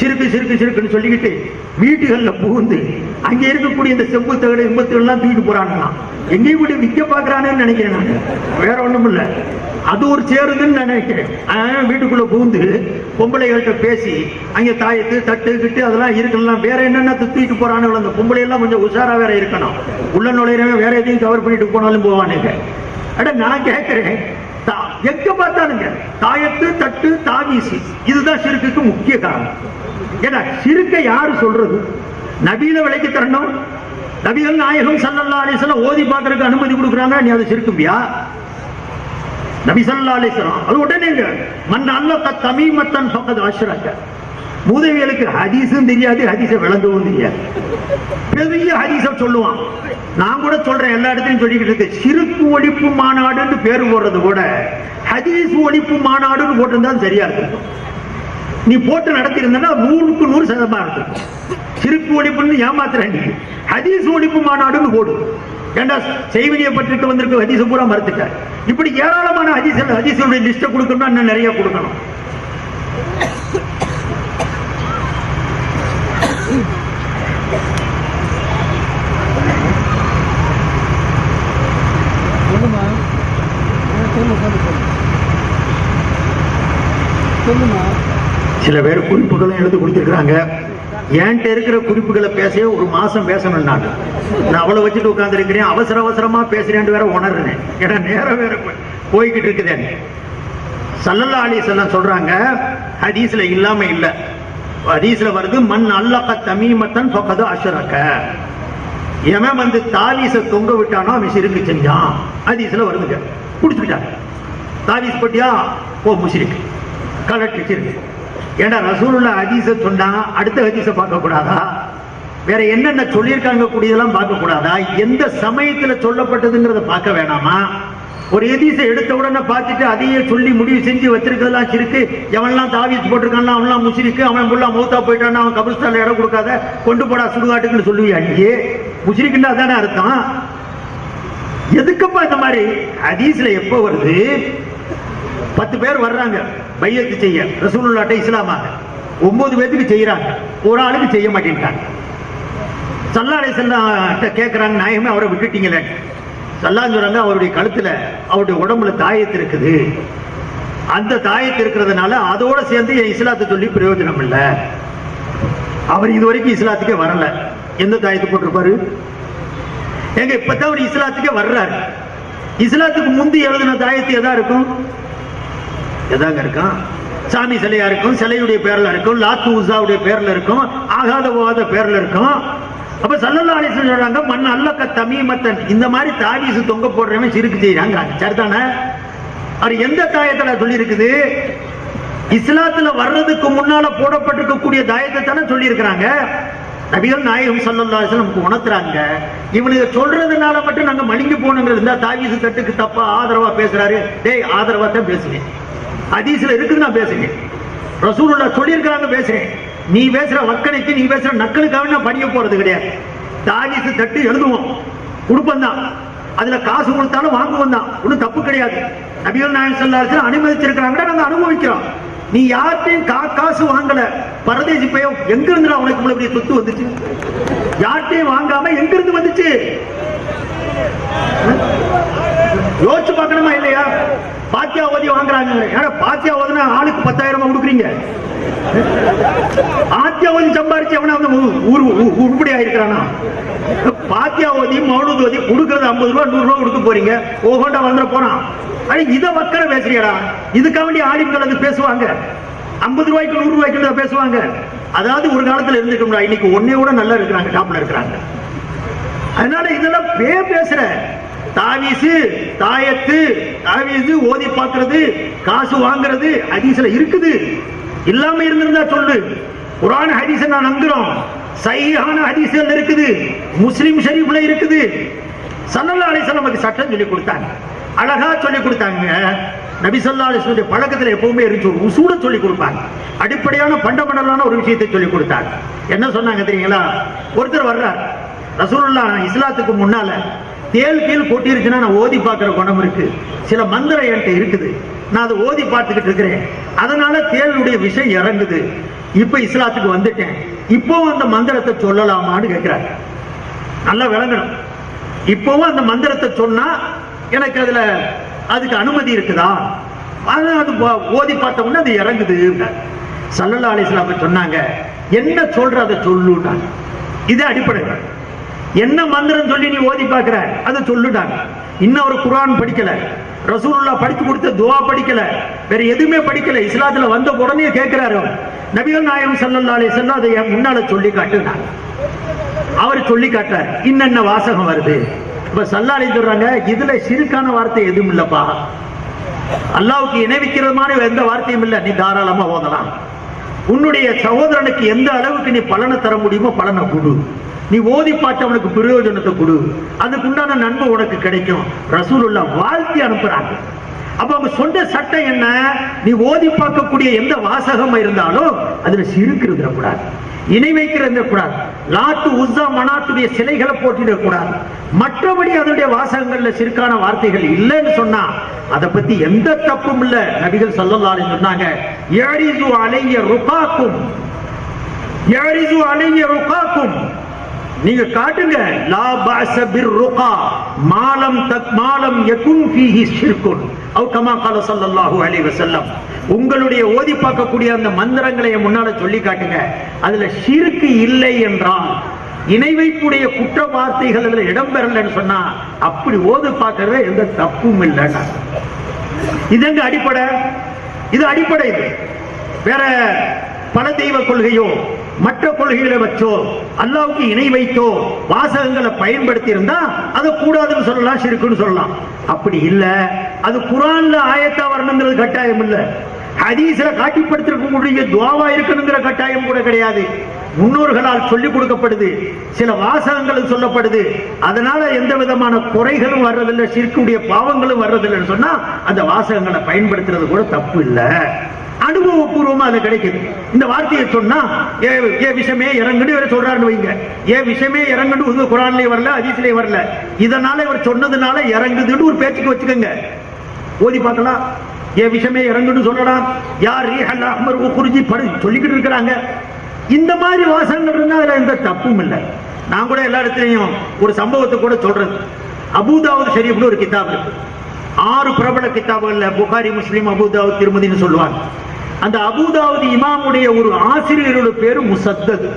சிறுக்கு சிறுக்கு சிறுக்குன்னு சொல்லிக்கிட்டு வீட்டுகள்ல புகுந்து அங்க இருக்கக்கூடிய இந்த செம்பு தகடு எல்லாம் தூக்கிட்டு போறாங்களாம் எங்கேயும் கூட விற்க பாக்குறானேன்னு நினைக்கிறேன் நான். வேற ஒண்ணும் இல்ல. அது ஒரு சேருதுன்னு நான் நினைக்கிறேன். வீட்டுக்குள்ள புகுந்து பொம்பளைகள்கிட்ட பேசி அங்க தாயத்து தட்டு கிட்டு அதெல்லாம் இருக்கலாம் வேற என்னென்ன தூக்கிட்டு போறானு அந்த பொம்பளை எல்லாம் கொஞ்சம் உஷாரா வேற இருக்கணும். உள்ள நுழையிறவன் வேற எதையும் கவர் பண்ணிட்டு போனாலும் போவானுங்க. அட நான் கேட்கிறேன் எங்க பார்த்தானுங்க தாயத்து தட்டு தாவீசி இதுதான் சிறுக்குக்கு முக்கிய காரணம். ஏன்னா சிறுக்கை யாரு சொல்றது? நபியில விலைக்கு தரணும் நபிகள் நாயகம் சல்லல்லா அலிஸ்லாம் ஓதி பார்க்கறதுக்கு அனுமதி கொடுக்குறாங்க நீ அதை சிறுக்கும்பியா நபி சல்லா அலிஸ்லாம் அது உடனே மன் அல்ல தமீமத்தன் பக்கத்து அஷ்ரக்க மூதவியலுக்கு ஹதீஸும் தெரியாது ஹதீஸை விளங்கவும் தெரியாது. பெரிய ஹதீஸை சொல்லுவான். நான் கூட சொல்றேன் எல்லா இடத்துலையும் சொல்லிக்கிட்டு இருக்கு சிறுக்கு ஒழிப்பு மாநாடுன்னு பேர் போடுறது கூட ஹதீஸ் ஒழிப்பு மாநாடுன்னு போட்டிருந்தா சரியா இருக்கும். நீ போட்டு நடத்தியிருந்தா நூறுக்கு நூறு சதமா இருக்கும். சிறுக்கு ஒழிப்புன்னு ஏமாத்துறேன் நீ ஹதீஸ் ஒழிப்பு மாநாடுன்னு போடு. ஏண்டா செய்வனியை பற்றிட்டு வந்திருக்க ஹதீஸ பூரா மறுத்துட்ட இப்படி ஏராளமான ஹதீஸ் ஹதீஸுடைய லிஸ்ட்டை கொடுக்கணும்னா இன்னும் நிறைய கொடுக்கணும். சொல்லுமா? சொல்லு சொல்லு சொல்லு. சொல்லுமா? சில பேர் குறிப்புகளும் எழுதி கொடுத்துருக்குறாங்க. என்கிட்ட இருக்கிற குறிப்புகளை பேச ஒரு மாசம் பேசணும் நான். நான் அவ்வளவு வச்சுட்டு உட்காந்துருக்கிறேன் அவசர அவசரமா பேசுறேன்னு வேற உணர்றேன். ஏன்னா நேரம் வேற போய்- போய்கிட்டு இருக்குதேன் சல்லல்லா அலிசல்லாம் சொல்றாங்க ஹதீஸ்ல இல்லாம இல்லை. ஹதீஸ்ல வருது மண் அல்லக்க தமீமத்தன் பக்கது அஷரக்க எவன் வந்து தாலீச தொங்க விட்டானோ அவன் சிறுக்கு செஞ்சான். ஹதீஸ்ல வருதுங்க. குடிச்சுக்கிட்டாங்க தாலீஸ் பட்டியா? ஓ முஷிரிக். கலெக்ட் வச்சிருக்கு. ஏன்னா ரசூலுல்லா ஹதீஸ சொன்னா அடுத்த ஹதீஸ பார்க்க கூடாதா வேற என்னென்ன சொல்லியிருக்காங்க கூடியதெல்லாம் பார்க்க கூடாதா எந்த சமயத்துல சொல்லப்பட்டதுங்கிறத பார்க்க வேணாமா? ஒரு எதீசை எடுத்த உடனே பார்த்துட்டு அதையே சொல்லி முடிவு செஞ்சு வச்சிருக்கிறதெல்லாம் இருக்கு எவன்லாம் தாவித்து போட்டிருக்கான் அவன்லாம் முசிரிக்கு அவன் புள்ளா மௌத்தா போயிட்டான் அவன் கபிரிஸ்தான்ல இடம் கொடுக்காத கொண்டு போடா சுடுகாட்டுக்குன்னு சொல்லுவியா? அங்கே முசிரிக்குண்டா தானே அர்த்தம்? எதுக்கப்பா இந்த மாதிரி? ஹதீஸ்ல எப்போ வருது? பத்து பேர் வர்றாங்க பையத்து செய்ய ரசூலுல்லாட்ட இஸ்லாமாக. ஒன்பது பேத்துக்கு செய்யறாங்க ஒரு ஆளுக்கு செய்ய மாட்டேன்ட்டாங்க. சல்லாடை செல்லாட்ட கேட்கறாங்க நாயகமே அவரை விட்டுட்டீங்களே சல்லான்னு சொல்றாங்க அவருடைய கழுத்துல அவருடைய உடம்புல தாயத்து இருக்குது. அந்த தாயத்து இருக்கிறதுனால அதோட சேர்ந்து என் இஸ்லாத்தை சொல்லி பிரயோஜனம் இல்லை. அவர் இது வரைக்கும் இஸ்லாத்துக்கே வரல. எந்த தாயத்து போட்டிருப்பாரு? எங்க இப்பதான் அவர் இஸ்லாத்துக்கே வர்றாரு. இஸ்லாத்துக்கு முந்தி எழுதின தாயத்து எதா இருக்கும்? எதாங்க இருக்கும்? சாமி சிலையா இருக்கும் சிலையுடைய பேர்ல இருக்கும் லாத்து உசாவுடைய பேர்ல இருக்கும் ஆகாத போகாத பேர்ல இருக்கும். அப்ப சல்லல்லா சொல்றாங்க மண் அல்லக்க தமீமத்தன். இந்த மாதிரி தாவீசு தொங்க போடுறவன் சிறுக்கு செய்யறாங்க சரிதானே? அவர் எந்த தாயத்துல சொல்லி இருக்குது இஸ்லாத்துல வர்றதுக்கு முன்னால போடப்பட்டிருக்கக்கூடிய தாயத்தை தானே சொல்லி இருக்கிறாங்க நபிகள் நாயகம் சல்லல்லா நமக்கு உணர்த்துறாங்க. இவனுக்கு சொல்றதுனால மட்டும் நாங்க மணிக்கு போகணுங்கிறது இருந்தா தாவீசு தட்டுக்கு தப்பா ஆதரவா பேசுறாரு. டேய் ஆதரவா தான் பேசுவேன். ஹதீஸ்ல இருக்குது நான் பேசுறேன். ரசூலுல்லா சொல்லியிருக்கிறாங்க பேசுறேன். நீ பேசுற வக்கனைக்கு நீ பேசுற நக்கலுக்காக நான் படிக்க போறது கிடையாது. தாவீசு தட்டு எழுதுவோம். கொடுப்போம் தான். அதுல காசு கொடுத்தாலும் வாங்குவோம் தான். ஒன்றும் தப்பு கிடையாது. நபிகள் நாயகம் சல்லாச்சு அனுமதிச்சிருக்கிறாங்க. நாங்க அனுபவிக்கிறோம். நீ யார்கிட்டையும் கா காசு வாங்கல. பரதேசி பையன் எங்க இருந்து உனக்கு இப்படி சொத்து வந்துச்சு? யார்கிட்டையும் வாங்காம எங்க இருந்து வந்துச்சு? யோசிச்சு பார்க்கணுமா இல்லையா? பாத்தியா ஓதி வாங்குறாங்க. ஏன்னா பாத்தியா பத்தாயிரம் கொடுக்குறீங்க? ஆத்தியாவதி சம்பாரிச்சு எவனா வந்து உருப்படி ஆயிருக்கிறானா பாத்தியாவதி ஓதி கொடுக்கறது ஐம்பது ரூபா நூறு ரூபா கொடுக்க போறீங்க. ஓஹோண்டா வந்துட போறான். அடி இதை வக்கர பேசுறியடா. இதுக்காக வேண்டிய ஆளுங்கள் அது பேசுவாங்க. ஐம்பது ரூபாய்க்கு நூறு ரூபாய்க்கு பேசுவாங்க. அதாவது ஒரு காலத்துல இருந்துக்கணும்டா இன்னைக்கு ஒன்னே கூட நல்லா இருக்கிறாங்க டாப்ல இருக்கிறாங்க. அதனால இதெல்லாம் பே பேசுற. தாவீசு தாயத்து தாவீசு ஓதி பார்க்கறது காசு வாங்குறது ஹதீஸ்ல இருக்குது. இல்லாம இருந்திருந்தா சொல்லு. குரான் ஹதீஸ் நான் நம்புறோம். சையான ஹதீஸ் இருக்குது. முஸ்லிம் ஷரீஃப்ல இருக்குது. சல்லல்லா அலிஸ்லாம் நமக்கு சட்டம் சொல்லி கொடுத்தாங்க. அழகா சொல்லி கொடுத்தாங்க. நபி ஸல்லல்லாஹு அலைஹி வஸல்லம் எப்பவுமே இருந்துச்சு. ஒரு உசூட சொல்லி கொடுப்பாங்க. அடிப்படையான பண்டமண்டலான ஒரு விஷயத்தை சொல்லி கொடுத்தாங்க. என்ன சொன்னாங்க தெரியுங்களா? ஒருத்தர் வர்றார். ரசூல்லா இஸ்லாத்துக்கு முன்னால தேல் கீழ் கொட்டிருச்சுன்னா நான் ஓதி பார்க்குற குணம் இருக்கு. சில மந்திரம் என்கிட்ட இருக்குது. நான் அதை ஓதி பார்த்துக்கிட்டு இருக்கிறேன். அதனால தேலுடைய விஷயம் இறங்குது. இப்ப இஸ்லாத்துக்கு வந்துட்டேன். இப்போ அந்த மந்திரத்தை சொல்லலாமான்னு கேட்கிறார். நல்லா விளங்கணும். இப்போவும் அந்த மந்திரத்தை சொன்னா எனக்கு அதுல அதுக்கு அனுமதி இருக்குதா? அது அது ஓதி பார்த்த உடனே அது இறங்குது சல்லல்லா அலிஸ்லாம சொன்னாங்க என்ன சொல்ற அதை சொல்லுட்டாங்க இது அடிப்படை. என்ன மந்திரம் சொல்லி நீ ஓதி பார்க்கிற? அதை சொல்லுட்டாங்க இன்னும் ஒரு குரான் படிக்கல. ரசூலுல்லா படித்து கொடுத்த துவா படிக்கல. வேற எதுவுமே படிக்கல. இஸ்லாத்துல வந்த உடனே கேட்கிறாரு நபிகள் நாயம் ஸல்லல்லாஹு அலைஹி அதை என் முன்னால சொல்லி காட்டுனாங்க அவர் சொல்லி காட்டார் இன்னென்ன வாசகம் வருது? இப்ப சல்லாலை சொல்றாங்க இதுல சிறுக்கான வார்த்தை எதுவும் இல்லப்பா. அல்லாவுக்கு இணைவிக்கிறதுமான எந்த வார்த்தையும் இல்லை. நீ தாராளமா ஓதலாம். உன்னுடைய சகோதரனுக்கு எந்த அளவுக்கு நீ பலனை தர முடியுமோ பலனை கொடு. நீ ஓதி பார்த்து அவனுக்கு பிரயோஜனத்தை கொடு. அதுக்கு உண்டான நன்மை உனக்கு கிடைக்கும். ரசூலுல்லா வாழ்த்தி அனுப்புறாங்க. அப்ப அவங்க சொன்ன சட்டம் என்ன? நீ ஓதி பார்க்கக்கூடிய எந்த வாசகம் இருந்தாலும் அதுல சிறுக்கு இருந்துடக்கூடாது இணை வைக்கிறது கூடாது. லாட்டு உஸ்ஸா மனாத்துடைய சிலைகளை போட்டிடக் கூடாது. மற்றபடி அதனுடைய வாசகங்கள்ல சிறுக்கான வார்த்தைகள் இல்லைன்னு சொன்னா அதை பத்தி எந்த தப்பும் இல்ல. நபிகள் சொல்லலாரு சொன்னாங்க ஏரிசு அலைய ருபாக்கும் ஏரிசு அலைய ருபாக்கும் நீங்க காட்டுங்க லா பாஸ பிர் ருகா மாலம் தத் மாலம் யகுன் ஃபீஹி ஷிர்குன். அவ் கமா கால ஸல்லல்லாஹு அலைஹி வஸல்லம். உங்களுடைய ஓதி பார்க்கக்கூடிய அந்த மந்திரங்களை முன்னால சொல்லி காட்டுங்க. அதுல ஷிர்க்கு இல்லை என்றால் இணை வைப்புடைய குற்ற வார்த்தைகள் அதுல இடம்பெறலன்னு சொன்னா அப்படி ஓது பார்க்கறது எந்த தப்பும் இல்லைன்னா எங்க அடிப்படை? இது அடிப்படை இது. வேற பல தெய்வ கொள்கையோ மற்ற கொள்கைகளை வச்சோ அல்லாவுக்கு இணை வைத்தோ வாசகங்களை பயன்படுத்தி இருந்தா அது கூடாதுன்னு சொல்லலாம் சிறுக்குன்னு சொல்லலாம். அப்படி இல்ல. அது குரான்ல ஆயத்தா வரணுங்கிறது கட்டாயம் இல்ல. ஹதீஸ்ல காட்டிப்படுத்திருக்கக்கூடிய துவாவா இருக்கணுங்கிற கட்டாயம் கூட கிடையாது. முன்னோர்களால் சொல்லிக் கொடுக்கப்படுது. சில வாசகங்கள் சொல்லப்படுது. அதனால எந்த விதமான குறைகளும் வர்றதில்லை சிற்குடைய பாவங்களும் வர்றதில்லைன்னு சொன்னா அந்த வாசகங்களை பயன்படுத்துறது கூட தப்பு இல்லை. அனுபவபூர்வமா அது கிடைக்குது. இந்த வார்த்தையை சொன்னா ஏ ஏ விஷமே இறங்குன்னு இவர் சொல்றாருன்னு வைங்க. ஏ விஷமே இறங்குன்னு உங்க குரான்லயே வரல ஹதீஸ்லயே வரல. இதனால இவர் சொன்னதுனால இறங்குதுன்னு ஒரு பேச்சுக்கு வச்சுக்கோங்க. ஓதி பார்க்கலாம் ஏ விஷமே இறங்குன்னு சொல்லலாம் யார் ரீஹல் அஹ்மர் குருஜி படு சொல்லிக்கிட்டு இருக்கிறாங்க. இந்த மாதிரி வாசகங்கள் இருந்தால் அதில் எந்த தப்பும் இல்லை. நான் கூட எல்லா இடத்துலையும் ஒரு சம்பவத்தை கூட சொல்றது அபூதாவது ஷரீஃப்னு ஒரு கிதாப் இருக்கு. ஆறு பிரபல கிதாபுகள்ல புகாரி முஸ்லீம் அபுதாவு திருமதின்னு சொல்லுவாங்க. அந்த அபுதாவது இமாமுடைய ஒரு ஆசிரியரோட பேரு முசத்தது.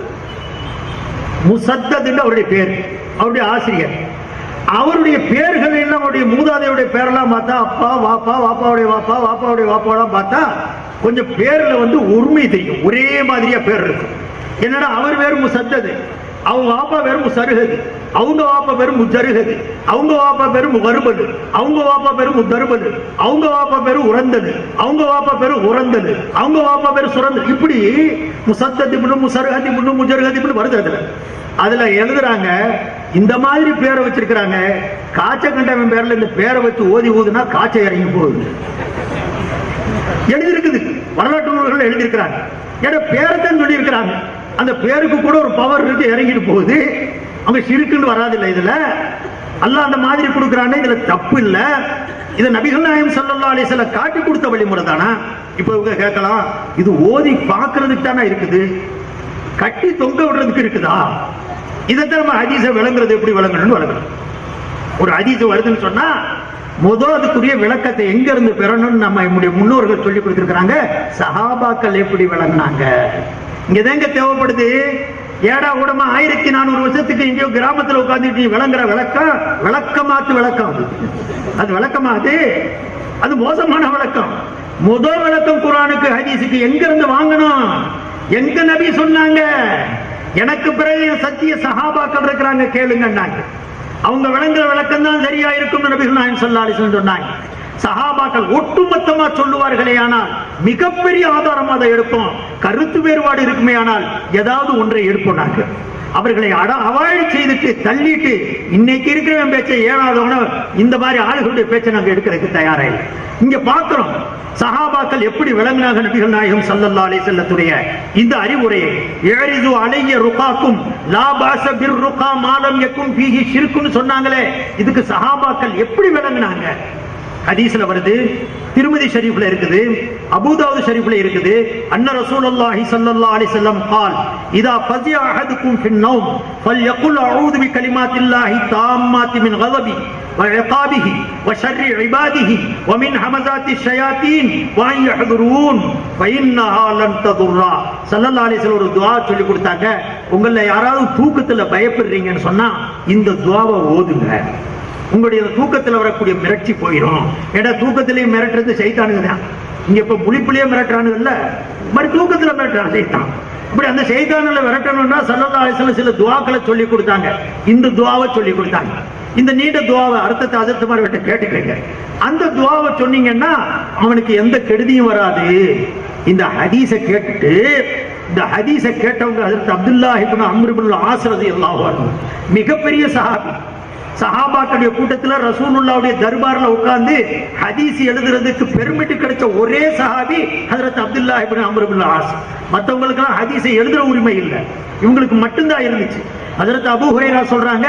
முசத்ததுன்னு அவருடைய பேர். அவருடைய ஆசிரியர். அவருடைய பேர்கள் எல்லாம் அவருடைய மூதாதையுடைய பேரெல்லாம் பார்த்தா அப்பா வாப்பா வாப்பாவுடைய வாப்பா வாப்பாவுடைய வாப்பாவெல்லாம் பார்த்தா கொஞ்சம் பேர்ல வந்து உரிமை தெரியும். ஒரே மாதிரியா பேர் இருக்கும். என்னடா அவர் பேர் முசத்தது. அவங்க வாப்பா பேரு முசருகது அவங்க வாப்பா பேரு முஜருகது அவங்க வாப்பா பேரு முகருபது அவங்க வாப்பா பெரும் முதருபது அவங்க வாப்பா பெரும் உறந்தது அவங்க வாப்பா பெரும் உறந்தது அவங்க வாப்பா பேரு சுரந்தது. இப்படி முசத்ததி பண்ணும் முசருகதி பண்ணும் முஜருகதி பண்ணு வருது அதுல. அதுல எழுதுறாங்க இந்த மாதிரி பேரை வச்சிருக்கிறாங்க காய்ச்ச கண்டவன் பேர்ல இந்த பேரை வச்சு ஓதி ஊதுனா காய்ச்சல் இறங்கி போகுது. எழுதியிருக்குது. வரலாற்று நூல்கள் எழுதியிருக்கிறாங்க. ஏன்னா பேரைத்தான் சொல்லியிருக்கிறாங்க. அந்த பேருக்கு கூட ஒரு பவர் இருக்கு இறங்கிட்டு போகுது. அவங்க சிறுக்குன்னு வராது இல்லை இதுல. அல்ல அந்த மாதிரி கொடுக்குறானே இதுல தப்பு இல்ல. இது நபிகள் நாயம் சல்லா அலைஹி வஸல்லம் காட்டி கொடுத்த வழிமுறை தானா? இப்போ இவங்க கேட்கலாம் இது ஓதி பார்க்கிறதுக்கு தானே இருக்குது? கட்டி தொங்க விடுறதுக்கு இருக்குதா? இதைத்தான் நம்ம ஹதீஸை விளங்குறது எப்படி விளங்கணும்னு விளங்கணும். ஒரு ஹதீஸ் வருதுன்னு சொன்னா முதல் அதுக்குரிய விளக்கத்தை எங்க இருந்து பெறணும்னு நம்ம என்னுடைய முன்னோர்கள் சொல்லி கொடுத்துருக்காங்க சஹாபாக்கள் எப்படி விளங்குனாங்க? இங்கதாங்க தேவைப்படுது. ஏடா கூடமா ஆயிரத்தி நானூறு வருஷத்துக்கு எங்கேயோ கிராமத்துல உட்காந்துட்டு நீ விளங்குற விளக்கம் விளக்கமாத்து விளக்கம். அது விளக்கமாது அது? மோசமான விளக்கம். முதல் விளக்கம் குரானுக்கு ஹதீஸுக்கு எங்க இருந்து வாங்கணும்? எங்க நபி சொன்னாங்க? எனக்கு பிறகு சத்திய சகாபாக்கள் இருக்கிறாங்க கேளுங்கன்னாங்க. அவங்க விளங்குற விளக்கம் தான் சரியா இருக்கும் நபிகள் நாயகம் சொல்லாலி சொன்னாங்க. சகாபாக்கள் ஒட்டுமொத்தமா சொல்லுவார்களே ஆனால் மிகப்பெரிய ஆதாரம் அதை எடுப்போம். கருத்து வேறுபாடு இருக்குமே ஆனால் ஏதாவது ஒன்றை எடுப்போம் நாங்கள். அவர்களை அட அவாய்ட் செய்துட்டு தள்ளிட்டு இன்னைக்கு இருக்கிறவன் பேச்சை ஏழாதவன இந்த மாதிரி ஆளுகளுடைய பேச்சை நாங்கள் எடுக்கிறதுக்கு தயாரா இல்லை. இங்க பார்க்கிறோம் சஹாபாக்கள் எப்படி விளங்கினாங்க நபிகள் நாயகம் சல்லல்லா அலி செல்லத்துடைய இந்த அறிவுரையை. ஏரிது அலைய ருகாக்கும் லாபாச பிர் ருகா மாலம் எக்கும் பீகி சிறுக்குன்னு சொன்னாங்களே. இதுக்கு சஹாபாக்கள் எப்படி விளங்கினாங்க? ஹதீஸ்ல வருது திருமதி ஷரீஃப்ல இருக்குது அபூதாவுத் ஷரீஃப்ல இருக்குது அன்ன ரசூலுல்லாஹி ஸல்லல்லாஹு அலைஹி வஸல்லம் قال اذا فزع احدكم في النوم فليقل اعوذ بكلمات الله التامات من غضبه وعقابه وشر عباده ومن همزات الشياطين وان يحضرون فانها لن تضر ஸல்லல்லாஹு அலைஹி வஸல்லம் ஒரு துஆ சொல்லி கொடுத்தாங்க உங்கள யாராவது தூக்கத்துல பயப்படுறீங்கன்னு சொன்னா இந்த துஆவை ஓதுங்க உங்களுடைய தூக்கத்தில் வரக்கூடிய மிரட்சி போயிடும் ஏன்னா தூக்கத்திலேயே மிரட்டுறது சைத்தானுங்க தான். இங்க இப்ப முழிப்புலயே மிரட்டுறானுங்கல்ல இந்த மாதிரி தூக்கத்துல மிரட்டுறான் சைத்தான். இப்படி அந்த சைத்தானில் விரட்டணும்னா சல்லல்லா சில துவாக்களை சொல்லி கொடுத்தாங்க. இந்த துவாவை சொல்லி கொடுத்தாங்க. இந்த நீண்ட துவாவை அர்த்தத்தை அதிர்த்த மாதிரி விட்டு கேட்டுக்கிறீங்க. அந்த துவாவை சொன்னீங்கன்னா அவனுக்கு எந்த கெடுதியும் வராது. இந்த ஹதீஸை கேட்டுட்டு இந்த ஹதீஸை கேட்டவங்க அதற்கு அப்துல்லா இப்னு அம்ர் இப்னு ஆஸ்ரதி மிகப்பெரிய சஹாபி. சஹாபாக்களுடைய கூட்டத்துல ரசூலுல்லாவுடைய தர்பார்ல உட்கார்ந்து ஹதீஸ் எழுதுறதுக்கு பெருமிட்டு கிடைச்ச ஒரே சஹாபி ஹசரத் அப்துல்லா இப்னு அமருபுல்லா ஆஸ் மத்தவங்களுக்கு எல்லாம் ஹதீஸை எழுதுற உரிமை இல்லை. இவங்களுக்கு மட்டும்தான் இருந்துச்சு. ஹசரத் அபு ஹுரேரா சொல்றாங்க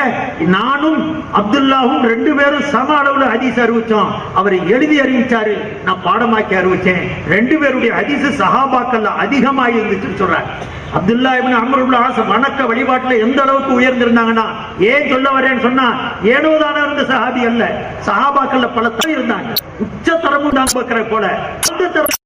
நானும் அப்துல்லாவும் ரெண்டு பேரும் சம அளவுல ஹதீஸ் அறிவிச்சோம். அவர் எழுதி அறிவிச்சாரு. நான் பாடமாக்கி அறிவிச்சேன். ரெண்டு பேருடைய ஹதீஸ் சஹாபாக்கள்ல அதிகமாக இருந்துச்சுன்னு சொல்றாங்க அப்துல்லா இபின் அம்ர் இப்னு வணக்க வழிபாட்டுல எந்த அளவுக்கு உயர்ந்திருந்தாங்கன்னா ஏன் சொல்ல வரேன்னு சொன்னா ஏனோதான இருந்த சஹாபி அல்ல. சஹாபாக்கள்ல பல இருந்தாங்க. உச்ச தரமும் தான் பார்க்கிற போல. அந்த தரம்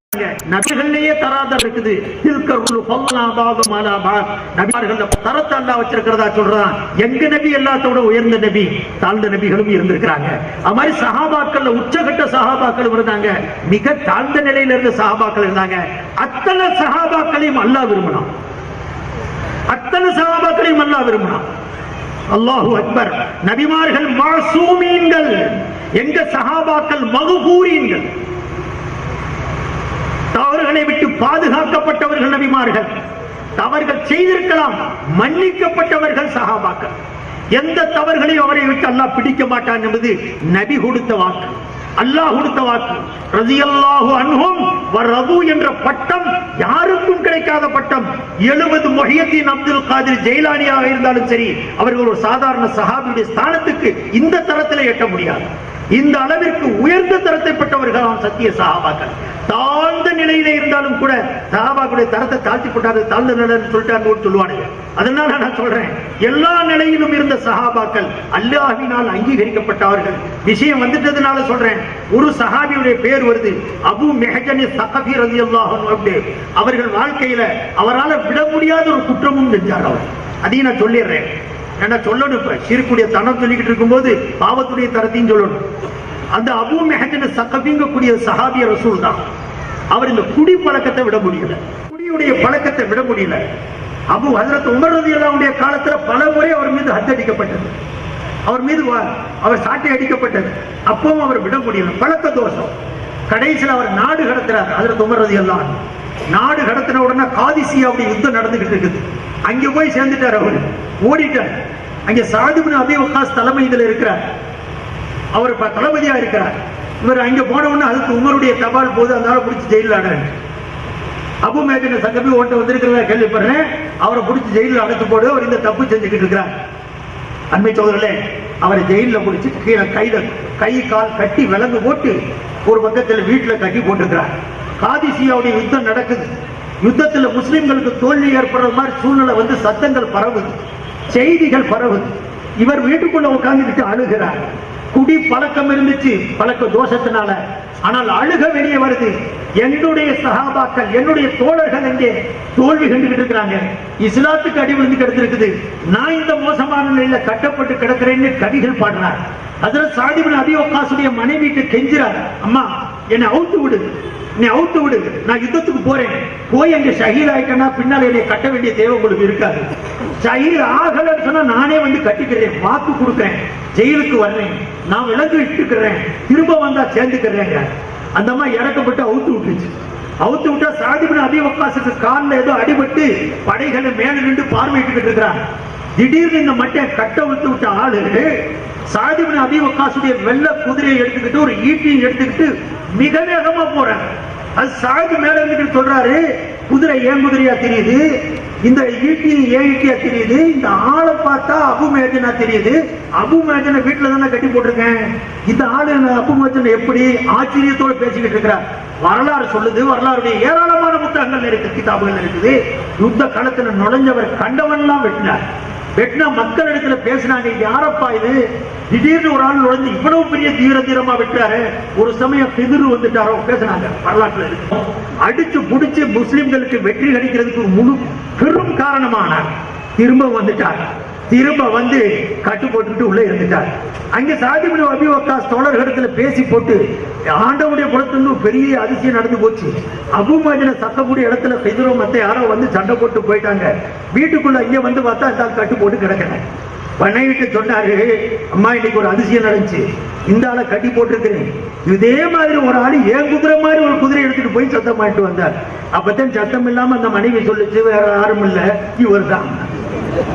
நபிகள்லயே தராதர் இருக்குது. தில்கருள் பொல்லாபாகம் அலாபா நபிமார்கள்ல தரத்தை அல்லாஹ் வச்சிருக்கிறதா சொல்றான். எங்க நபி எல்லாத்தோட உயர்ந்த நபி தாழ்ந்த நபிகளும் இருந்திருக்கிறாங்க. அது மாதிரி சஹாபாக்கள்ல உச்சகட்ட சஹாபாக்கள் இருந்தாங்க. மிக தாழ்ந்த நிலையில இருந்த சஹாபாக்கள் இருந்தாங்க. அத்தனை சஹாபாக்களையும் அல்லாஹ் விரும்பினான். அத்தனை சஹாபாக்களையும் அல்லாஹ் விரும்பினான். அல்லாஹு அக்பர். நபிமார்கள் மாசூமீன்கள். எங்க சஹாபாக்கள் மகுபூரீன்கள் தவறுகளை விட்டு பாதுகாக்கப்பட்டவர்கள் நபிமார்கள். தவறுகள் செய்திருக்கலாம் மன்னிக்கப்பட்டவர்கள் சஹாபாக்கள். எந்த தவறுகளையும் அவரை விட்டு அல்லாஹ் பிடிக்க மாட்டான் என்பது நபி கொடுத்த வாக்கு. அல்லாஹ் கொடுத்த வாக்கு. ரதியல்லாஹு அன்ஹும் வரது என்ற பட்டம் யாருக்கும் கிடைக்காத பட்டம். எழுபது மொஹியத்தின் அப்துல் காதிர் ஜெயிலானியாக இருந்தாலும் சரி அவர்கள் ஒரு சாதாரண சஹாபியுடைய ஸ்தானத்துக்கு இந்த தரத்தில் எட்ட முடியாது. இந்த அளவிற்கு உயர்ந்த தரத்தை பட்டவர்களாம் சத்திய சஹாபாக்கள் தாழ்ந்த நிலையில இருந்தாலும் கூட சஹாபாக்களுடைய தரத்தை தாழ்த்தி போட்டாரு தாழ்ந்த நிலைன்னு சொல்லிட்டாரு சொல்லுவானுங்க. அதனால நான் சொல்றேன் எல்லா நிலையிலும் இருந்த சஹாபாக்கள் அல்லாஹினால் அங்கீகரிக்கப்பட்டவர்கள். விஷயம் வந்துட்டதுனால சொல்றேன் ஒரு சஹாபியுடைய பேர் வருது அபு மெஹஜனி சகபி ரதி அல்லாஹன் அவர்கள் வாழ்க்கையில அவரால் விட முடியாத ஒரு குற்றமும் செஞ்சார் அவர். அதையும் நான் சொல்லிடுறேன். ஏன்னா சொல்லணும் இப்ப? சிறுக்குடைய தனம் சொல்லிக்கிட்டு இருக்கும்போது பாவத்துடைய தரத்தையும் சொல்லணும். அந்த அபு மெஹஜன் சகபிங்க கூடிய சஹாபிய ரசூல் தான் அவர் இந்த குடி பழக்கத்தை விட முடியல. குடியுடைய பழக்கத்தை விட முடியல. அபு ஹஜரத் உமர் அல்லாவுடைய காலத்துல பல முறை அவர் மீது ஹத் அடிக்கப்பட்டது. அவர் மீது வா- அவர் சாட்டை அடிக்கப்பட்டது. அப்பவும் அவர் விட முடியல. பழக்க தோஷம். கடைசியில் அவர் நாடு கடத்துறார் ஹஜரத் உமர் ரலியல்லாஹு நாடு கடத்தின உடனே காதிசியாவுடைய யுத்தம் நடந்துகிட்டு இருக்குது. அங்க போய் சேர்ந்துட்டார் அவரு. ஓடிட்டார். அங்க சாதிபின் அபி வக்காஸ் தலைமையில் இருக்கிறார். அவர் இப்ப தளபதியா இருக்கிறார். இவர் அங்க போன உடனே அதுக்கு உமருடைய தபால் போது அதனால பிடிச்சி ஜெயிலில் அடைறாரு அபு மேஜன சங்கபி ஓட்ட வந்திருக்கிறதா கேள்விப்படுறேன். அவரை பிடிச்சி ஜெயிலில் அடைச்சு போடு. அவர் இந்த தப்பு செஞ்சுக்கிட்டு இருக்கிறார். அண்மை சோதரர்களே அவரை ஜெயிலில் பிடிச்சி கீழே கையில கை கால் கட்டி விலங்கு போட்டு ஒரு பக்கத்தில் வீட்டில் கட்டி போட்டிருக்கிறார். காதிசியாவுடைய யுத்தம் நடக்குது. யுத்தத்தில் முஸ்லிம்களுக்கு தோல்வி ஏற்படுற மாதிரி சூழ்நிலை வந்து சத்தங்கள் பரவுது. செய்திகள் பரவுது. இவர் வீட்டுக்குள்ள உட்கார்ந்துக்கிட்டு அழுகிறார். குடி பழக்கம் இருந்துச்சு. பழக்க தோஷத்தினால. ஆனால் அழுக வெளியே வருது. என்னுடைய சகாபாக்கள் என்னுடைய தோழர்கள் எங்கே தோல்வி கண்டுகிட்டு இருக்கிறாங்க. இஸ்லாத்துக்கு அடி விழுந்து கிடந்திருக்குது. நான் இந்த மோசமான நிலையில கட்டப்பட்டு கிடக்கிறேன்னு கவிகள் பாடுறார் அதுல சாதிபின் ஒக்காசுடைய மனைவிக்கு கெஞ்சுறார். அம்மா என்னை அவுத்து விடு. நீ அவுத்து விடு. நான் யுத்தத்துக்கு போறேன். போய் அங்க ஷஹீத் ஆயிட்டேன்னா பின்னால் என்னை கட்ட வேண்டிய தேவை உங்களுக்கு இருக்காது. ஷஹீத் ஆகலன்னு சொன்னா நானே வந்து கட்டிக்கிறேன். வாக்கு கொடுக்குறேன். ஜெயிலுக்கு வர்றேன். நான் விலங்கு இட்டுக்கிறேன். திரும்ப வந்தா சேர்ந்துக்கிறேங்க அந்த அம்மா இறக்கப்பட்டு அவுத்து விட்டுருச்சு. அவுத்து விட்டா சாதிபின் அபி ஒக்காசுக்கு காலில் ஏதோ அடிபட்டு படைகளை மேல நின்று பார்வையிட்டு இருக்கிறான் திடீர்னு இந்த மட்டை கட்ட விட்டு விட்ட ஆளு சாதிபின் அபி வக்காசுடைய வெள்ள குதிரையை எடுத்துக்கிட்டு ஒரு ஈட்டியும் எடுத்துக்கிட்டு மிக வேகமா போறாங்க. அது சாதி மேல இருந்துட்டு சொல்றாரு குதிரை ஏன் குதிரையா தெரியுது? இந்த ஈட்டி ஏன் ஈட்டியா தெரியுது? இந்த ஆளை பார்த்தா அபு மேஜனா தெரியுது. அபு மேஜனை வீட்டுல தானே கட்டி போட்டிருக்கேன். இந்த ஆளு அபு மேஜன் எப்படி ஆச்சரியத்தோட பேசிக்கிட்டு இருக்கிறார்? வரலாறு சொல்லுது வரலாறுடைய ஏராளமான புத்தகங்கள் இருக்கு கிதாபுகள் இருக்குது. யுத்த களத்துல நுழைஞ்சவர் கண்டவன்லாம் வெட்டினார். வெட்னா மக்கள் இடத்துல பேசினாங்க யாரப்பா இது? திடீர்னு ஒரு ஆள் நுழைஞ்சு இவ்வளவு பெரிய தீர தீரமா விட்டாரு ஒரு சமயம் பிதிரு வந்துட்டாரோ? பேசினாங்க வரலாற்றுல இருக்கு. அடிச்சு புடிச்சு முஸ்லிம்களுக்கு வெற்றி கிடைக்கிறதுக்கு ஒரு முழு பெரும் காரணமானார் திரும்ப வந்துட்டார் திரும்ப வந்து கட்டு போட்டுட்டு உள்ள இருந்துட்டார். அங்க சாதிபுரி அபி வக்காஸ் தோழர்களிடத்துல பேசி போட்டு ஆண்டவுடைய குலத்திலிருந்து பெரிய அதிசயம் நடந்து போச்சு. அபுமாஜன சத்தக்கூடிய இடத்துல பெதிரோ மத்த யாரோ வந்து சண்டை போட்டு போயிட்டாங்க. வீட்டுக்குள்ள இங்க வந்து பார்த்தா இந்த கட்டு போட்டு கிடக்கிறேன் பண்ணிட்டு சொன்னாரு அம்மா இன்னைக்கு ஒரு அதிசயம் நடந்துச்சு. இந்த ஆளை கட்டி போட்டிருக்கிறேன். இதே மாதிரி ஒரு ஆள் ஏன் குதிரை மாதிரி ஒரு குதிரை எடுத்துட்டு போய் சத்தம் பண்ணிட்டு வந்தார்? அப்பதான் சத்தம் இல்லாம அந்த மனைவி சொல்லிச்சு வேற யாரும் இல்லை இவர் தான்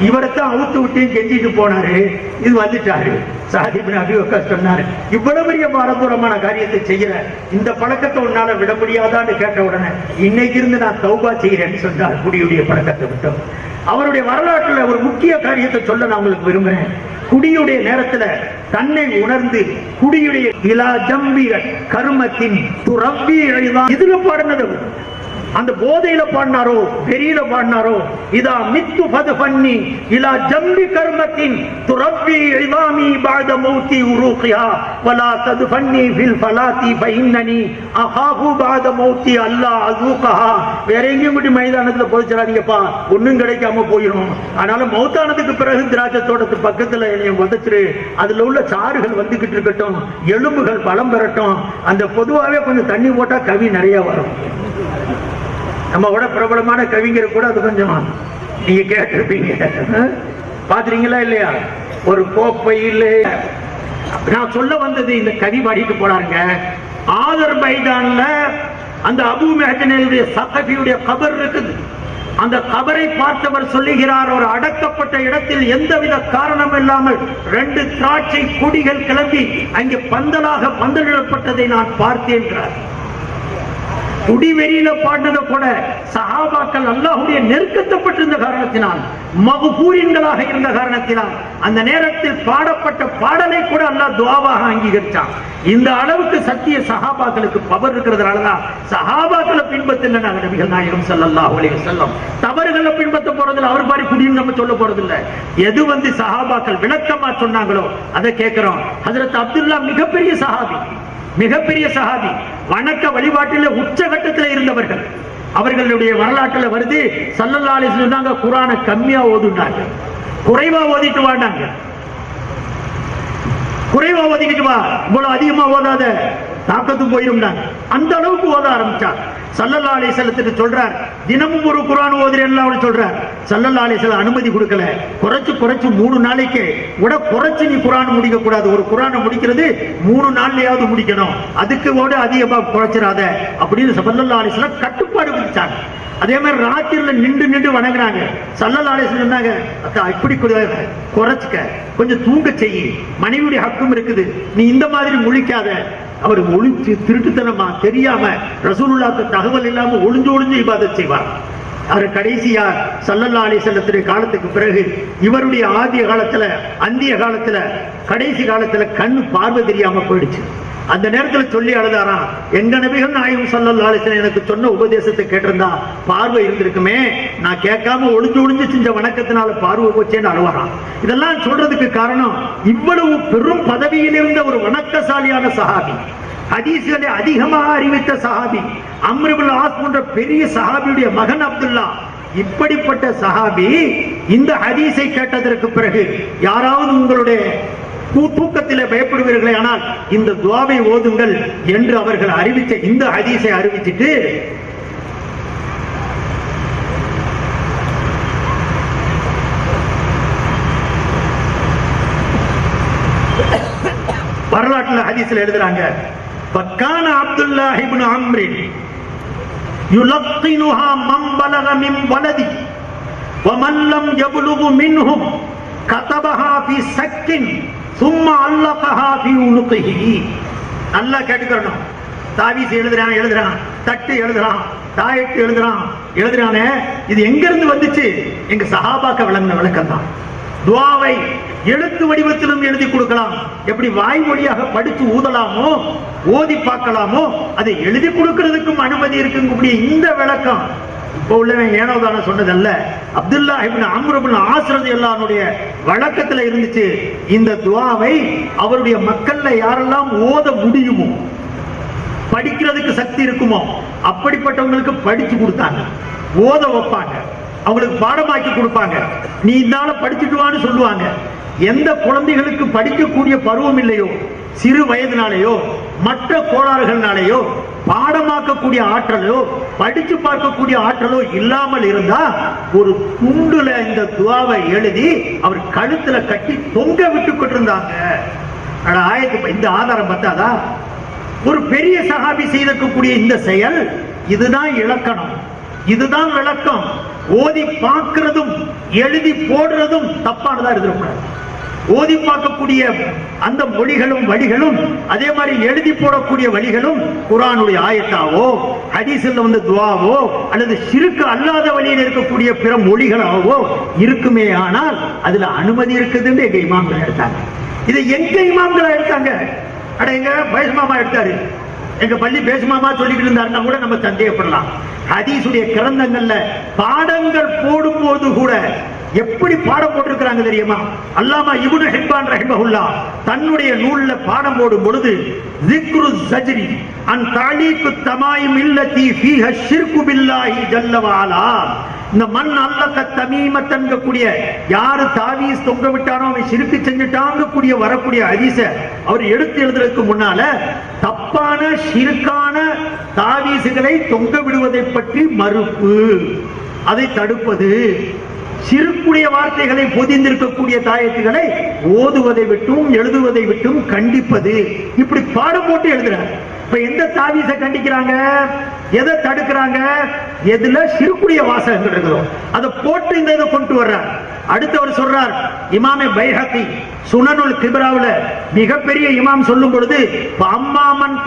இவரைத்தான் அவுத்து விட்டு கெஞ்சிட்டு போனாரு. இது வந்துட்டாரு. சாதிபின் அபிவக்கா சொன்னாரு இவ்வளவு பெரிய பாரதூரமான காரியத்தை செய்யற இந்த பழக்கத்தை உன்னால விட முடியாதான்னு கேட்ட உடனே இன்னைக்கு இருந்து நான் தௌபா செய்யறேன்னு சொன்னார் குடியுடைய பழக்கத்தை விட்டோம். அவருடைய வரலாற்றுல ஒரு முக்கிய காரியத்தை சொல்ல நான் உங்களுக்கு விரும்புறேன். குடியுடைய நேரத்துல தன்னை உணர்ந்து குடியுடைய இலா ஜம்பிகள் கருமத்தின் துறவி இதுல பாடினது அந்த போதையில பாடினாரோ பெரியல பாடினாரோ இதா மித்து பது பண்ணி இலா ஜம்பி கர்மத்தின் துரப்பி இவாமி பாத மௌத்தி உருகியா வலா தது பண்ணி ஃபில் ஃபலாத்தி பைன்னனி அஹாபு பாத மௌத்தி அல்லா அதுகஹா வேற எங்கேயும் கூட்டி மைதானத்துல போதிச்சிடாதீங்கப்பா. ஒன்னும் கிடைக்காம போயிடும் அதனால மௌத்தானதுக்கு பிறகு திராட்சை தோட்டத்து பக்கத்துல என்னைய உதச்சிரு அதுல உள்ள சாறுகள் வந்துகிட்டு இருக்கட்டும் எலும்புகள் பலம் பெறட்டும். அந்த பொதுவாகவே கொஞ்சம் தண்ணி போட்டா கவி நிறைய வரும். நம்ம விட பிரபலமான கவிஞர் கூட அது கொஞ்சம் நீங்க கேட்டிருப்பீங்க. பாத்துறீங்களா இல்லையா? ஒரு கோப்பை இல்லை. நான் சொல்ல வந்தது இந்த கவி பாடிட்டு போறாருங்க. ஆதர் மைதான்ல அந்த அபு மெஹஜனுடைய சத்தபியுடைய கபர் இருக்குது. அந்த கபரை பார்த்தவர் சொல்லுகிறார் ஒரு அடக்கப்பட்ட இடத்தில் எந்தவித காரணம் இல்லாமல் ரெண்டு திராட்சை கொடிகள் கிளம்பி அங்கே பந்தலாக பந்தலிடப்பட்டதை நான் பார்த்தேன்றார் குடிவெறியில பாடினதை கூட சஹாபாக்கள் அல்லாஹுடைய நெருக்கத்தப்பட்டிருந்த காரணத்தினால் மகுபூரின்களாக இருந்த காரணத்தினால் அந்த நேரத்தில் பாடப்பட்ட பாடலை கூட அல்லாஹ் துவாவாக அங்கீகரிச்சான். இந்த அளவுக்கு சத்திய சஹாபாக்களுக்கு பவர் இருக்கிறதுனாலதான் சஹாபாக்களை பின்பற்றின நாங்க நபிகள் நாயகம் ஸல்லல்லாஹு அலைஹி செல்லம் தவறுகளை பின்பற்ற போறதில்ல அவர் மாதிரி குடியும் நம்ம சொல்ல போறதில்ல. எது வந்து சஹாபாக்கள் விளக்கமா சொன்னாங்களோ அதை கேட்கிறோம். ஹஜரத் அப்துல்லா மிகப்பெரிய சஹாபி. மிகப்பெரிய சகாதி. வணக்க வழிபாட்டில உச்சகட்டத்தில் இருந்தவர்கள். அவர்களுடைய வரலாற்றுல வருது சல்லல்லா சொன்னாங்க குரானை கம்மியா ஓதுனாங்க குறைவா ஓதிட்டு வாண்டாங்க குறைவா ஓதிக்கிட்டு வா. இவ்வளவு அதிகமா ஓதாத. தாக்கத்து போயிருந்தாங்க அந்த அளவுக்கு ஓத ஆரம்பிச்சார் சல்லல்லா அலி செல்லத்துக்கு சொல்றார் தினமும் ஒரு குரான் ஓதுறேன்னு அவர் சொல்றார். சல்லல்லா அலி செல்லம் அனுமதி கொடுக்கல. குறைச்சு குறைச்சு மூணு நாளைக்கு. விட குறைச்சு நீ குரான் முடிக்க கூடாது ஒரு குரானை முடிக்கிறது மூணு நாள்லயாவது முடிக்கணும். அதுக்கு ஓட அதிகமா குறைச்சிடாத. அப்படின்னு சல்லல்லா அலி செல்லம் கட்டுப்பாடு விதிச்சாங்க. அதே மாதிரி ராத்திரில நின்று நின்று வணங்குறாங்க. சல்லல்லா அலைஹி சொன்னாங்க அக்கா இப்படி கூட குறைச்சிக்க. கொஞ்சம் தூங்க செய்யி. மனைவியுடைய ஹக்கும் இருக்குது. நீ இந்த மாதிரி முழிக்காத. அவர் ஒளிச்சு திருட்டுத்தனமா தெரியாம ரசூலுல்லாக்கு தகவல் இல்லாம ஒளிஞ்சு ஒளிஞ்சு இபாதத் செய்வார். அவர் கடைசியார் சல்லல்லா அலி செல்லத்துடைய காலத்துக்கு பிறகு இவருடைய ஆதிய காலத்துல அந்திய காலத்துல கடைசி காலத்துல கண் பார்வை தெரியாம போயிடுச்சு. அந்த நேரத்துல சொல்லி அழுதாராம் எங்க நபிகள் நாயகம் சல்லல்லா அலி எனக்கு சொன்ன உபதேசத்தை கேட்டிருந்தா பார்வை இருந்திருக்குமே. நான் கேட்காம ஒளிஞ்சு ஒளிஞ்சு செஞ்ச வணக்கத்தினால பார்வை போச்சேன்னு அழுவாராம் இதெல்லாம் சொல்றதுக்கு காரணம் இவ்வளவு பெரும் பதவியில் இருந்த ஒரு வணக்கசாலியான சஹாபி. ஹதீஸ்களை அதிகமாக அறிவித்த சஹாபி அம்ருபுல் ஆஸ் போன்ற பெரிய சஹாபியுடைய மகன் அப்துல்லா. இப்படிப்பட்ட சஹாபி இந்த ஹதீஸை கேட்டதற்கு பிறகு யாராவது உங்களுடைய தூக்கத்திலே பயப்படுவீர்களே ஆனால் இந்த துவாவை ஓதுங்கள் என்று அவர்கள் அறிவித்த இந்த ஹதீஸை அறிவிச்சிட்டு வரலாற்றுல ஹதீஸ்ல எழுதுறாங்க. பக்கான அப்துல்லா இப்னு அம்ரின் யுலக்கினுஹா மம் பலக மின் வலதி ومن لم يبلغ منهم كتبها في سك ثم علقها في عنقه நல்லா கேட்டுக்கணும் தாவீஸ் எழுதுறான் எழுதுறான் தட்டு எழுதுறான் தாயட்டு எழுதுறான் எழுதுறானே இது எங்க இருந்து வந்துச்சு எங்க சஹாபாக்க விளங்கின விளக்கம் தான் துவாவை எழுத்து வடிவத்திலும் எழுதி கொடுக்கலாம். எப்படி வாய்மொழியாக படித்து ஊதலாமோ ஓதி பார்க்கலாமோ அதை எழுதி கொடுக்கிறதுக்கும் அனுமதி இருக்குங்கக்கூடிய இந்த விளக்கம். இப்போ உள்ளவன் ஏனோதான சொன்னதல்ல. அப்துல்லா இப்னு அம்ர் இப்னு எல்லாருடைய வழக்கத்துல இருந்துச்சு. இந்த துவாவை அவருடைய மக்கள்ல யாரெல்லாம் ஓத முடியுமோ படிக்கிறதுக்கு சக்தி இருக்குமோ அப்படிப்பட்டவங்களுக்கு படிச்சு கொடுத்தாங்க. ஓத வைப்பாங்க. அவங்களுக்கு பாடமாக்கி கொடுப்பாங்க. நீ இந்தால படிச்சுட்டு வான்னு சொல்லுவாங்க. எந்த குழந்தைகளுக்கு படிக்கக்கூடிய பருவம் இல்லையோ சிறு வயதினாலேயோ மற்ற கோளாறுகள்னாலேயோ பாடமாக்கக்கூடிய ஆற்றலோ படிச்சு பார்க்கக்கூடிய ஆற்றலோ இல்லாமல் இருந்தா ஒரு துண்டுல இந்த துவாவை எழுதி அவர் கழுத்துல கட்டி தொங்க விட்டு கொண்டிருந்தாங்க. ஆயத்து இந்த ஆதாரம் பார்த்தாதா? ஒரு பெரிய சகாபி செய்திருக்கக்கூடிய இந்த செயல் இதுதான் இலக்கணம். இதுதான் விளக்கம். ஓதி பார்க்கிறதும் எழுதி போடுறதும் தப்பானதா இருந்திருக்கூடாது ஓதி பார்க்கக்கூடிய அந்த மொழிகளும் வழிகளும் அதே மாதிரி எழுதி போடக்கூடிய வழிகளும் குரானுடைய ஆயத்தாவோ ஹதீஸில் வந்து துவாவோ அல்லது சிறுக்கு அல்லாத வழியில் இருக்கக்கூடிய பிற மொழிகளாகவோ இருக்குமே ஆனால் அதுல அனுமதி இருக்குதுன்னு எங்க இமாம்கள் எடுத்தாங்க. இதை எங்க இமாம்களை எடுத்தாங்க? அட எங்க பயசு மாமா எடுத்தாரு. எங்க பள்ளி பேசுமாமா சொல்லிட்டு இருந்தாருன்னா கூட நம்ம சந்தேகப்படலாம். ஹதீசுடைய கிரந்தங்கள்ல பாடங்கள் போடும்போது கூட எப்படி பாடம் போட்டிருக்கிறாங்க தெரியுமா அல்லாமா இப்னு ஹிப்பான் ரஹிமஹுல்லா தன்னுடைய நூல்ல பாடம் போடும் பொழுது ذِكْرُ الزَّجْرِ عن تعليق التمائم التي فيها الشرك بالله جل وعلا இந்த மண் அல்லக்க தமீமத்தன்க கூடிய யாரு தாவீஸ் தொங்க விட்டானோ அவன் சிரிப்பு செஞ்சுட்டாங்க கூடிய வரக்கூடிய ஹதீஸ அவர் எடுத்து எழுதுறதுக்கு முன்னால தப்பான சிறுக்கான தாவீசுகளை தொங்க விடுவதை பற்றி மறுப்பு அதை தடுப்பது சிறுக்குடைய வார்த்தைகளை பொதிந்திருக்கக்கூடிய தாயத்துகளை ஓதுவதை விட்டும் எழுதுவதை விட்டும் கண்டிப்பது. இப்படி பாடம் போட்டு எழுதுறார். இப்ப எந்த தாவீச கண்டிக்கிறாங்க? எதை தடுக்கிறாங்க? எதுல சிறுக்குடைய வாசகங்கள் இருக்கிறோம் அதை போட்டு இந்த இதை கொண்டு வர்றார். அடுத்தவர் சொல்றார் இமாமே பைஹத்தி சுனனுல் கிபிராவில் மிகப்பெரிய இமாம் சொல்லும் பொழுது அம்மாமன்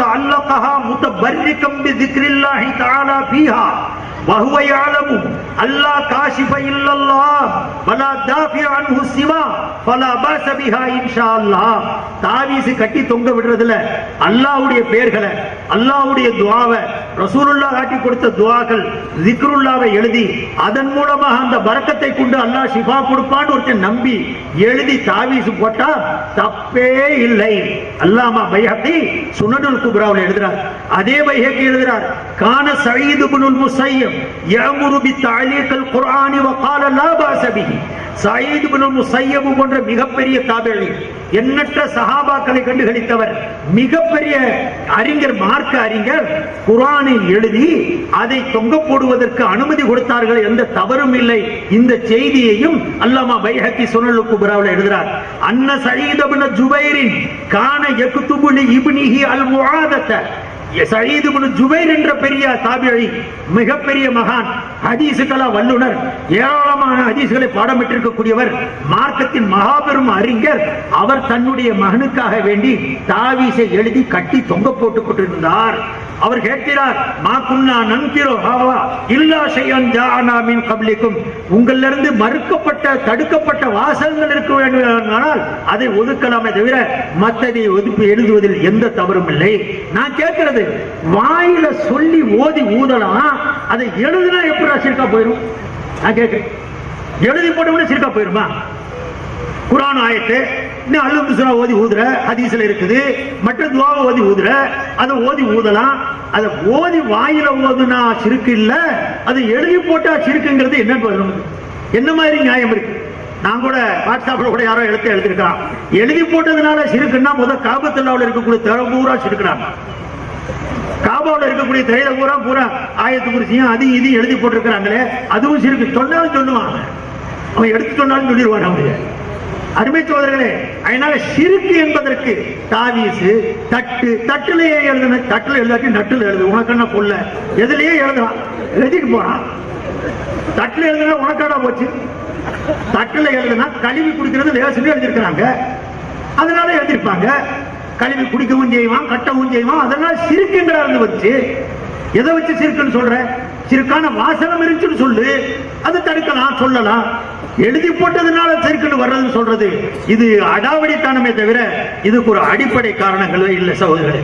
முத்த பரிஜி கம்பி திக்ரில்லாஹி தாலா பீஹா وهو يعلم الله كاشف الا الله ولا دافع عنه سوى فلا باس بها ان شاء الله தாவீசு கட்டி தொங்க விடுறதுல அல்லாஹ்வுடைய பெயர்களை அல்லாஹ்வுடைய துஆவை ரசூலுல்லா காட்டி கொடுத்த துவாக்கள் ஜிக்ருல்லாவை எழுதி அதன் மூலமாக அந்த பறக்கத்தை கொண்டு அல்லாஹ் ஷிஃபா கொடுப்பான்னு ஒருத்தன் நம்பி எழுதி தாவீசு போட்டா தப்பே இல்லை. அல்லாமா பைஹத்தி சுனனுல் குப்ராவில் எழுதுறார். அதே பைஹக்கி எழுதுறார் கான சயீது குனுல் முசையம் யமுரு பி குரானி குர்ஆனி வ சயீது புனுல் முசையம் போன்ற மிகப்பெரிய தாபிழி எண்ணற்ற சஹாபாக்களை கண்டுகளித்தவர் மிகப்பெரிய அறிஞர் மார்க்க அறிஞர் குரானை எழுதி அதை தொங்க போடுவதற்கு அனுமதி கொடுத்தார்கள் எந்த தவறும் இல்லை. இந்த செய்தியையும் அல்லாமா பைஹக்கி சுனல் குபராவில் எழுதுகிறார். அன்ன சயீத் ஜுபைரின் கான எக்குத்துபுலி இப்னிஹி அல் முஆதத சயீது இப்னு ஜுபைர் என்ற பெரிய தாபிழி மிகப்பெரிய மகான் ஹதீசுகளா வல்லுனர் ஏராளமான ஹதீசுகளை பாடமிட்டிருக்கக்கூடியவர் மார்க்கத்தின் மகாபெரும் அறிஞர் அவர் தன்னுடைய மகனுக்காக வேண்டி தாவீசை எழுதி கட்டி தொங்க போட்டுக் கொண்டிருந்தார். அவர் கேட்கிறார் மா குன்னா நன்கிறோ ஹாவா இல்லா ஷையன் ஜானாமின் கபலிக்கும் உங்களிலிருந்து மறுக்கப்பட்ட தடுக்கப்பட்ட வாசகங்கள் இருக்க வேண்டுமானால் அதை ஒதுக்கலாமே தவிர மற்றதை ஒதுப்பு எழுதுவதில் எந்த தவறும் இல்லை. நான் கேட்கிறது வாயில சொல்லி ஓதி ஊதலாம் அதை எழுதுனா எப்படி சிறுக்கா போயிடும் நான் கேட்கிறேன். எழுதி போட்டோம்னா சிறுக்கா போயிருமா? குரான் ஆயத்து இன்னும் அல்லு ஓதி ஊதுற ஹதீஸ்ல இருக்குது. மற்ற துவாவை ஓதி ஊதுற அதை ஓதி ஊதலாம். அதை ஓதி வாயில ஓதுனா சிறுக்கு இல்ல அது எழுதி போட்டா சிறுக்குங்கிறது என்ன என்ன மாதிரி நியாயம் இருக்கு? நான் கூட வாட்ஸ்அப்ல கூட யாரோ எழுத்து எழுதிருக்கான் எழுதி போட்டதுனால சிறுக்குன்னா முதல் காபத்துள்ளாவில் இருக்கக்கூடிய தரம் பூரா சிறுக்குறாங்க காபாவில் இருக்கக்கூடிய திரையில பூரா பூரா ஆயத்து குறிச்சியும் அது இது எழுதி போட்டிருக்கிறாங்களே அதுவும் சிறுக்கு. சொன்னாலும் சொல்லுவான். அவன் எடுத்து சொன்னாலும் சொல்லிடுவான் அவங்க அருமை சோதர்களே அதனால சிறுக்கு என்பதற்கு தாவீசு தட்டு தட்டுலயே எழுதுன தட்டுல எழுதாட்டி நட்டுல எழுது உனக்கு என்ன கொல்ல எதுலயே எழுதுறான் எழுதிட்டு போறான் தட்டுல எழுதுனா உனக்காடா போச்சு? தட்டுல எழுதுனா கழுவி குடிக்கிறது லேசுன்னு எழுதியிருக்கிறாங்க. அதனால எழுதியிருப்பாங்க. கழுவி குடிக்கவும் செய்வான் கட்டவும் செய்வான். அதனால சிறுக்குங்கிற இருந்து வச்சு எதை வச்சு சிறுக்குன்னு சொல்ற? சிறுக்கான வாசகம் இருந்துச்சுன்னு சொல்லு. அது தடுக்கலாம் சொல்லலாம். எழுதி போட்டதுனால சிறுக்குன்னு வர்றதுன்னு சொல்றது. இது அடாவடித்தனமே தவிர இதுக்கு ஒரு அடிப்படை காரணங்களே இல்லை சகோதரர்களே.